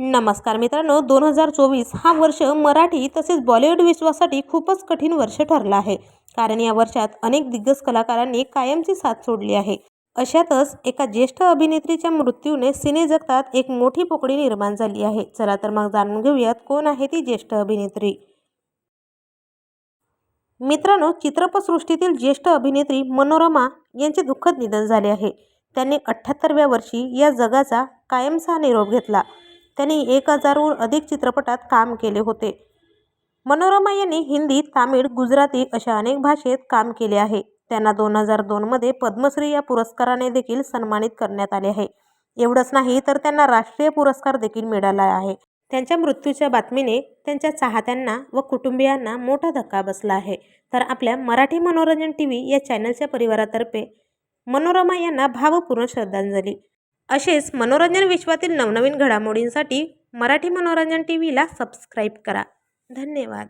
नमस्कार मित्रांनो दोन हजार चोवीस हा वर्ष मराठी तसेच बॉलिवूड विश्वासाठी खूपच कठीण वर्ष ठरलं आहे. कारण या वर्षात अनेक दिग्गज कलाकारांनी कायमची साथ सोडली आहे. अशातच एका ज्येष्ठ अभिनेत्रीच्या मृत्यूने सिने जगतात एक मोठी पोकळी निर्माण झाली आहे. चला तर मग जाणून घेऊयात कोण आहे ती ज्येष्ठ अभिनेत्री. मित्रांनो चित्रपटसृष्टीतील ज्येष्ठ अभिनेत्री मनोरमा यांचे दुःखद निधन झाले आहे. त्यांनी अठ्ठ्याहत्तरव्या वर्षी या जगाचा कायमचा निरोप घेतला. त्यांनी एक हजारहून अधिक चित्रपटात काम केले होते. मनोरमा यांनी हिंदी तामिळ गुजराती अशा अनेक भाषेत काम केले आहे. त्यांना दोन हजार दोनमध्ये पद्मश्री या पुरस्काराने देखील सन्मानित करण्यात आले आहे. एवढंच नाही तर त्यांना राष्ट्रीय पुरस्कार देखील मिळाला आहे. त्यांच्या मृत्यूच्या बातमीने त्यांच्या चाहत्यांना व कुटुंबियांना मोठा धक्का बसला आहे. तर आपल्या मराठी मनोरंजन टी व्ही या चॅनलच्या परिवारातर्फे मनोरमा यांना भावपूर्ण श्रद्धांजली. असेच मनोरंजन विश्वातील नवनवीन घडामोडींसाठी मराठी मनोरंजन टी व्हीला सबस्क्राईब करा. धन्यवाद.